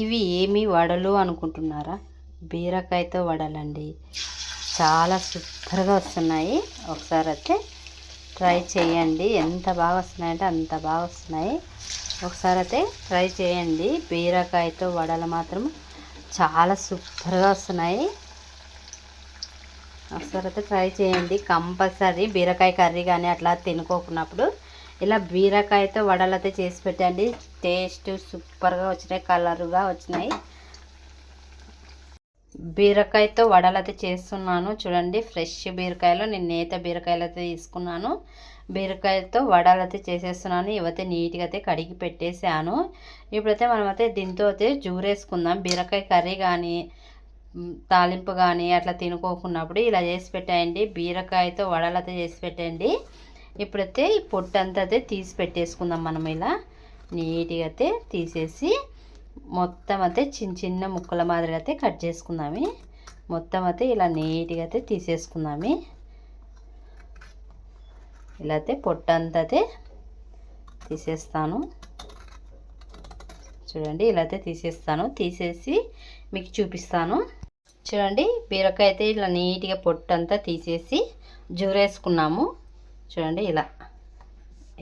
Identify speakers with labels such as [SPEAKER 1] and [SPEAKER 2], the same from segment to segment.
[SPEAKER 1] ఇవి ఏమి వడలు అనుకుంటున్నారా? బీరకాయతో వడలండి. చాలా సూపర్గా వస్తున్నాయి. ఒకసారి అయితే ట్రై చేయండి. ఎంత బాగా వస్తున్నాయంటే అంత బాగా వస్తున్నాయి. ఒకసారి అయితే ట్రై చేయండి. బీరకాయతో వడలు మాత్రం చాలా సూపర్గా వస్తున్నాయి. ఒకసారి అయితే ట్రై చేయండి. కంపల్సరీ బీరకాయ కర్రీ కానీ అట్లా తినుకోకున్నప్పుడు ఇలా బీరకాయతో వడలు అయితే చేసి పెట్టండి. టేస్ట్ సూపర్గా వచ్చినాయి కలర్గా వచ్చినాయి. బీరకాయతో వడలు అయితే చేస్తున్నాను. చూడండి ఫ్రెష్ బీరకాయలు నేను నేత బీరకాయలు అయితే తీసుకున్నాను. బీరకాయలతో వడలు అయితే చేసేస్తున్నాను. ఇవైతే నీట్గా అయితే కడిగి పెట్టేశాను. ఇప్పుడైతే మనమైతే దీంతో అయితే జూరేసుకుందాం. బీరకాయ కర్రీ కానీ తాలింపు కానీ అట్లా తినుకోకున్నప్పుడు ఇలా చేసి పెట్టండి బీరకాయతో వడలు అయితే చేసి పెట్టండి. ఇప్పుడైతే ఈ పొట్టు అంతా అయితే తీసి పెట్టేసుకుందాం మనం ఇలా. నీట్గా అయితే తీసేసి మొత్తం అయితే చిన్న చిన్న ముక్కల మాదిరిగా అయితే కట్ చేసుకుందాము. మొత్తం అయితే ఇలా నీట్గా అయితే తీసేసుకుందాము. ఇలా అయితే పొట్టు అంతా అయితే తీసేస్తాను. చూడండి ఇలా అయితే తీసేస్తాను. తీసేసి మీకు చూపిస్తాను. చూడండి బీరకాయ అయితే ఇలా నీట్గా పొట్టు అంతా తీసేసి జూరేసుకున్నాము. చూడండి ఇలా.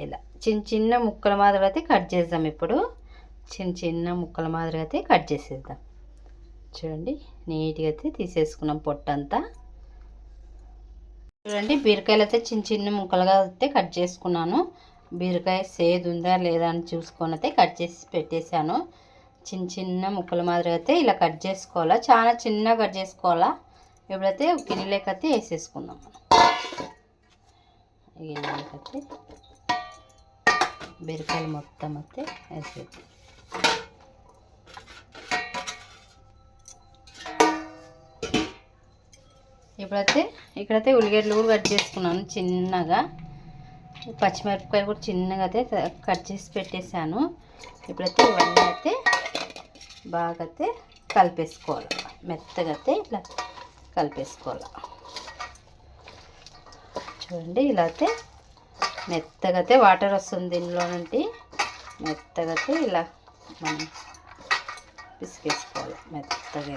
[SPEAKER 1] ఇలా. చిన్న చిన్న ముక్కల మాదిరి అయితే కట్ చేద్దాం ఇప్పుడు. చిన్న చిన్న ముక్కల మాదిరి అయితే కట్ చేసేద్దాం. చూడండి నీట్గా అయితే తీసేసుకున్నాం పొట్టంతా. చూడండి బీరకాయలు అయితే చిన్న చిన్న ముక్కలుగా అయితే కట్ చేసుకున్నాను. బీరకాయ సేదు ఉందా లేదా అని చూసుకొని అయితే కట్ చేసి పెట్టేశాను. చిన్న చిన్న ముక్కల మాదిరి అయితే ఇలా కట్ చేసుకోవాలా? చాలా చిన్నగా కట్ చేసుకోవాలా? ఇప్పుడైతే గిన్నెలోకి అయితే వేసేసుకుందాం గిన్నెలోకి అయితే బీరకాయలు మొత్తం అయితే వేసేద్దాం. ఇప్పుడైతే ఇక్కడైతే ఉల్లిగడ్డలు కూడా కట్ చేసుకున్నాను చిన్నగా. పచ్చిమిరపకాయలు కూడా చిన్నగా అయితే కట్ చేసి పెట్టేశాను. ఇప్పుడైతే ఇవన్నీ అయితే బాగా అయితే కలిపేసుకోవాలి. మెత్తగా అయితే ఇట్లా కలిపేసుకోవాలి. చూడండి ఇలా అయితే మెత్తగా అయితే వాటర్ వస్తుంది దీనిలో నుండి మెత్తగా అయితే ఇలా మనం పిసికేసుకోవాలి మెత్తగా.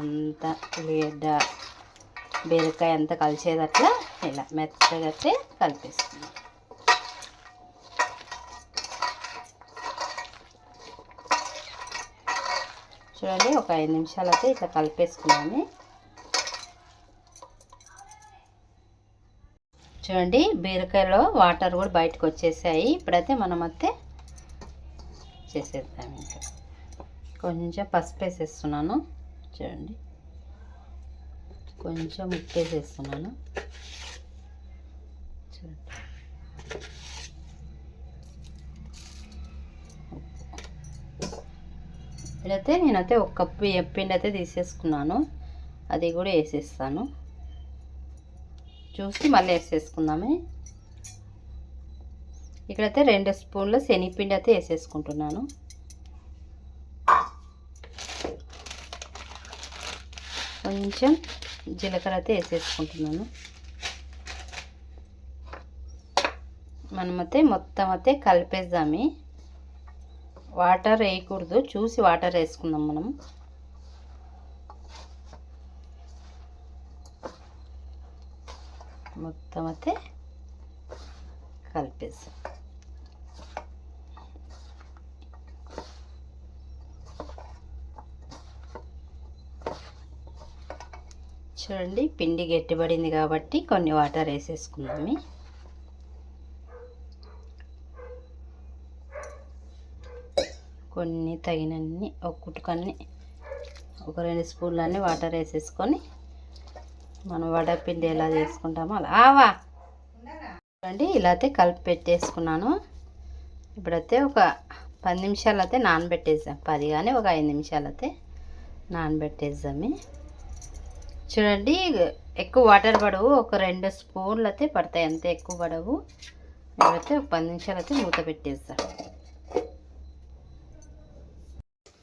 [SPEAKER 1] అంతా ఉల్లిగడ్డ బీరకాయ అంతా కలిసేదట్లా ఇలా మెత్తగా అయితే కలిపేసుకున్నాం చూడండి ఒక ఐదు నిమిషాలు అయితే ఇట్లా కలిపేసుకున్నాము. చూడండి బీరకాయలో వాటర్ కూడా బయటకు వచ్చేసాయి. ఇప్పుడైతే మనం అయితే చేసేద్దాం ఇంకా. కొంచెం పసుపు వేసేస్తున్నాను. చూడండి. కొంచెం ఉప్పు వేసేస్తున్నాను. చూడండి. ఇప్పుడైతే నేనైతే ఒక కప్పు ఎప్పిండి అయితే తీసేసుకున్నాను. అది కూడా వేసేస్తాను. చూసి మళ్ళీ వేసేసుకుందామే ఇక్కడైతే రెండు స్పూన్ల శనగపిండి అయితే వేసేసుకుంటున్నాను. కొంచెం జీలకర్ర అయితే వేసేసుకుంటున్నాను. మనమైతే మొత్తం అయితే కలిపేద్దామే. వాటర్ వేయకూడదు. చూసి వాటర్ వేసుకుందాం మనం. మొత్తం అయితే కలిపేసాం. చూడండి పిండి గట్టిపడింది కాబట్టి కొన్ని వాటర్ వేసేసుకుందాము కొన్ని తగినన్ని ఒక కుట్టుకన్ని ఒక రెండు స్పూన్లన్నీ వాటర్ వేసేసుకొని మనం వడపిండి ఎలా చేసుకుంటామో అలా. ఆవా. చూడండి ఇలా అయితే కలిపి పెట్టేసుకున్నాను. ఇప్పుడైతే ఒక పది నిమిషాలు అయితే నానబెట్టేసాం. పది కానీ ఒక ఐదు నిమిషాలు అయితే నానబెట్టేద్దామే చూడండి ఎక్కువ వాటర్ పడవు. ఒక రెండు స్పూన్లు అయితే పడతాయి. అంతే ఎక్కువ పడవు. ఇప్పుడైతే ఒక పది నిమిషాలు అయితే మూత పెట్టేస్తాం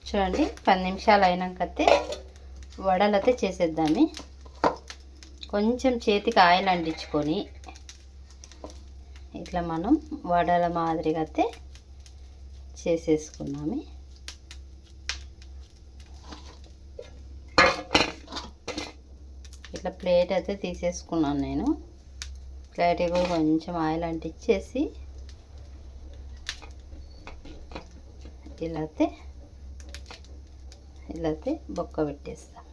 [SPEAKER 1] చూడండి పది నిమిషాలు అయినాకైతే వడలు అయితే చేసేద్దాము. కొంచెం చేతికి ఆయిల్ అంటించుకొని ఇట్లా మనం వడల మాదిరిగా అయితే చేసేసుకున్నాము. ఇట్లా ప్లేట్ అయితే తీసేసుకున్నాను నేను. ప్లేట్ కూడా కొంచెం ఆయిల్ అంటించేసి ఇలా అయితే ఇలా అయితే బొక్క పెట్టేస్తాను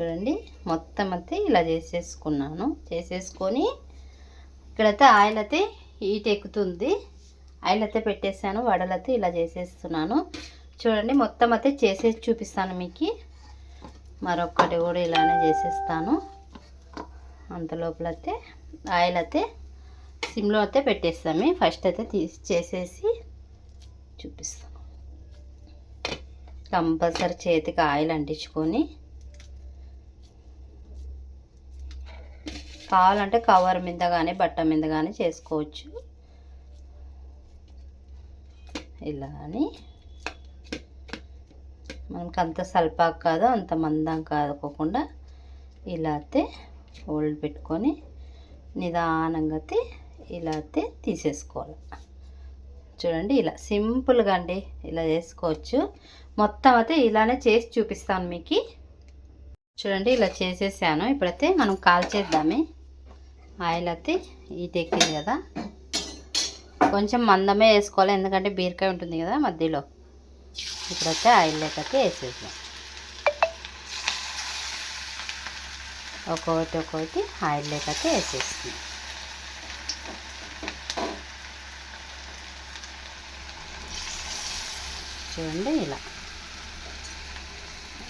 [SPEAKER 1] చూడండి. మొత్తం అయితే ఇలా చేసేసుకున్నాను. చేసేసుకొని ఇక్కడైతే ఆయిల్ అయితే హీట్ ఎక్కుతుంది. ఆయిల్ అయితే పెట్టేసాను వడలైతే ఇలా చేసేస్తున్నాను. చూడండి మొత్తం అయితే చేసేసి చూపిస్తాను మీకు. మరొకటి కూడా ఇలానే చేసేస్తాను. అంత లోపలైతే ఆయిల్ అయితే సిమ్లో అయితే పెట్టేస్తాము ఫస్ట్ అయితే తీసి చేసేసి చూపిస్తాను. కంపల్సరీ చేతికి ఆయిల్ అంటించుకొని కావాలంటే కవర్ మీద కానీ బట్ట మీద కానీ చేసుకోవచ్చు. ఇలా అని. మనకి అంత సల్పాకు కాదు అంత మందం కాదుకోకుండా ఇలా అయితే హోల్డ్ పెట్టుకొని నిదానంగా అయితే ఇలా అయితే తీసేసుకోవాలి. చూడండి ఇలా సింపుల్గా అండి ఇలా చేసుకోవచ్చు. మొత్తం అయితే ఇలానే చేసి చూపిస్తాను మీకు. చూడండి ఇలా చేసేసాను. ఇప్పుడైతే మనం కాల్ చేద్దామే ఆయిల్ అయితే ఈట్ ఎక్కింది కదా. కొంచెం మందమే వేసుకోవాలి ఎందుకంటే బీరకాయ ఉంటుంది కదా మధ్యలో. ఇప్పుడైతే ఆయిల్ లేకపోతే వేసేద్దాం. ఒక్కొక్కటి ఒక్కొక్కటి ఆయిల్ లేకపోతే వేసేస్తుంది చూడండి ఇలా.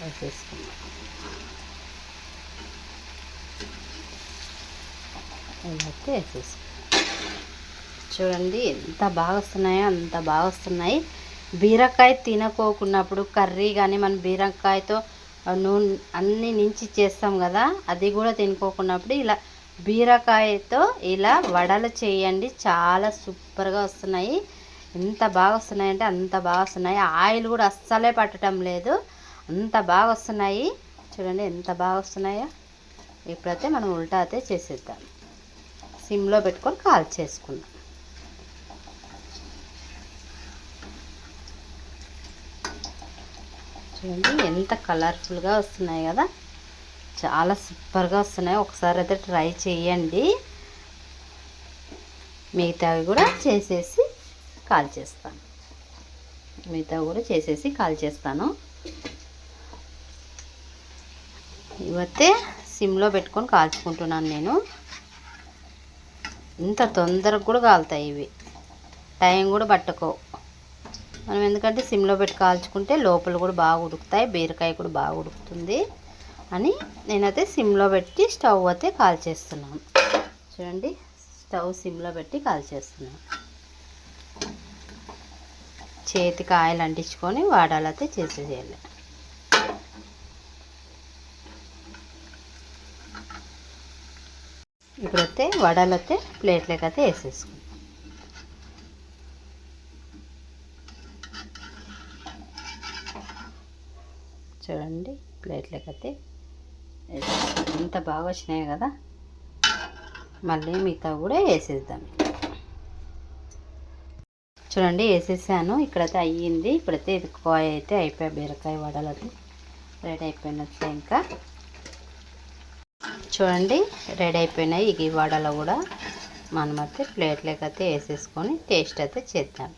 [SPEAKER 1] వేసేసుకున్నాం అయితే వేసేసుకున్నాం చూడండి ఎంత బాగా వస్తున్నాయో అంత బాగా వస్తున్నాయి బీరకాయ తినకోకున్నప్పుడు కర్రీ కానీ మనం బీరకాయతో నూనె అన్ని నుంచి చేస్తాం కదా అది కూడా తినుకోకున్నప్పుడు ఇలా బీరకాయతో ఇలా వడలు చేయండి. చాలా సూపర్గా వస్తున్నాయి. ఎంత బాగా వస్తున్నాయంటే అంత బాగా వస్తున్నాయి ఆయిల్ కూడా అస్సలే పట్టడం లేదు. అంత బాగా వస్తున్నాయి చూడండి ఎంత బాగా వస్తున్నాయో ఇప్పుడైతే మనం ఉల్టా అయితే చేసేద్దాం. సిమ్లో పెట్టుకొని కాల్ చేసుకుందాం. చూడండి ఎంత కలర్ఫుల్గా వస్తున్నాయి కదా. చాలా సూపర్గా వస్తున్నాయి. ఒకసారి అయితే ట్రై చేయండి. మిగతావి కూడా చేసేసి కాల్ చేస్తాను. మిగతా కూడా చేసేసి కాల్ చేస్తాను. ఇవైతే సిమ్లో పెట్టుకొని కాల్చుకుంటున్నాను నేను. ఇంత తొందరగా కూడా కాలుతాయి ఇవి. టైం కూడా పట్టుకో మనం ఎందుకంటే సిమ్లో పెట్టి కాల్చుకుంటే లోపల కూడా బాగా ఉడుకుతాయి బీరకాయ కూడా బాగా ఉడుకుతుంది అని నేనైతే సిమ్లో పెట్టి స్టవ్ అయితే కాల్చేస్తున్నాను. చూడండి స్టవ్ సిమ్లో పెట్టి కాల్చేస్తున్నాను. చేతికి ఆయిల్ అంటించుకొని వాడాలైతే చేసేయాలి ఇప్పుడైతే వడలైతే ప్లేట్లోకి అయితే వేసేసుకుంటాం చూడండి ప్లేట్లోకి అయితే ఎంత బాగా వచ్చినాయి కదా మళ్ళీ మిగతా కూడా వేసేద్దాం. చూడండి వేసేసాను. ఇక్కడైతే అయ్యింది. ఇప్పుడైతే ఇది కాయ అయితే అయిపోయాయి బీరకాయ వడలది. రెడీ అయిపోయినట్లే ఇంకా. చూడండి రెడీ అయిపోయినాయి. ఈ వడలో కూడా మనం అయితే ప్లేట్లోకి అయితే వేసేసుకొని టేస్ట్ అయితే చేద్దాం.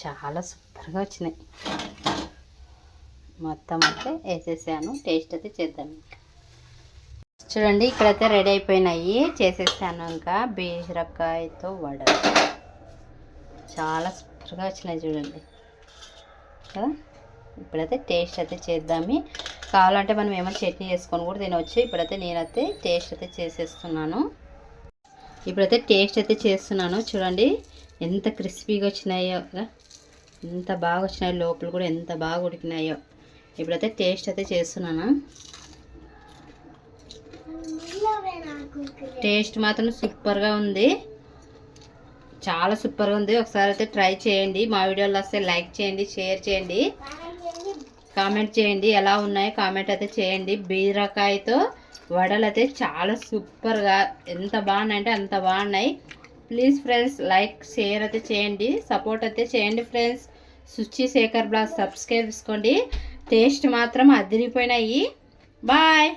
[SPEAKER 1] చాలా సూపర్గా వచ్చినాయి. మొత్తం అయితే వేసేసాను. టేస్ట్ అయితే చేద్దాం. చూడండి ఇక్కడైతే రెడీ అయిపోయినాయి. చేసేసాను ఇంకా బీరకాయతో వడ. చాలా సూపర్గా వచ్చినాయి చూడండి. కదా? ఇప్పుడైతే టేస్ట్ అయితే చేద్దాము. కావాలంటే మనం ఏమైనా చట్నీ చేసుకొని కూడా తినవచ్చు ఇప్పుడైతే నేనైతే టేస్ట్ అయితే చేసేస్తున్నాను. ఇప్పుడైతే టేస్ట్ అయితే చేస్తున్నాను. చూడండి ఎంత క్రిస్పీగా వచ్చినాయో ఎంత బాగా వచ్చినాయో లోపల కూడా ఎంత బాగా ఉడికినాయో. ఇప్పుడైతే టేస్ట్ అయితే చేస్తున్నాను. టేస్ట్ మాత్రం సూపర్గా ఉంది. చాలా సూపర్గా ఉంది. ఒకసారి అయితే ట్రై చేయండి. మా వీడియోలో వస్తే లైక్ చేయండి షేర్ చేయండి. కామెంట్ చేయండి ఎలా ఉన్నాయో కామెంట్ అయితే చేయండి. బీరకాయతో వడలు అయితే చాలా సూపర్గా ఎంత బాగున్నాయంటే అంత బాగున్నాయి. ప్లీజ్ ఫ్రెండ్స్ లైక్ షేర్ అయితే చేయండి సపోర్ట్ అయితే చేయండి friends. Suchi Sekhar blog subscribe చేసుకోండి. టేస్ట్ మాత్రం అదిరిపోయినాయి. Bye
[SPEAKER 2] bye!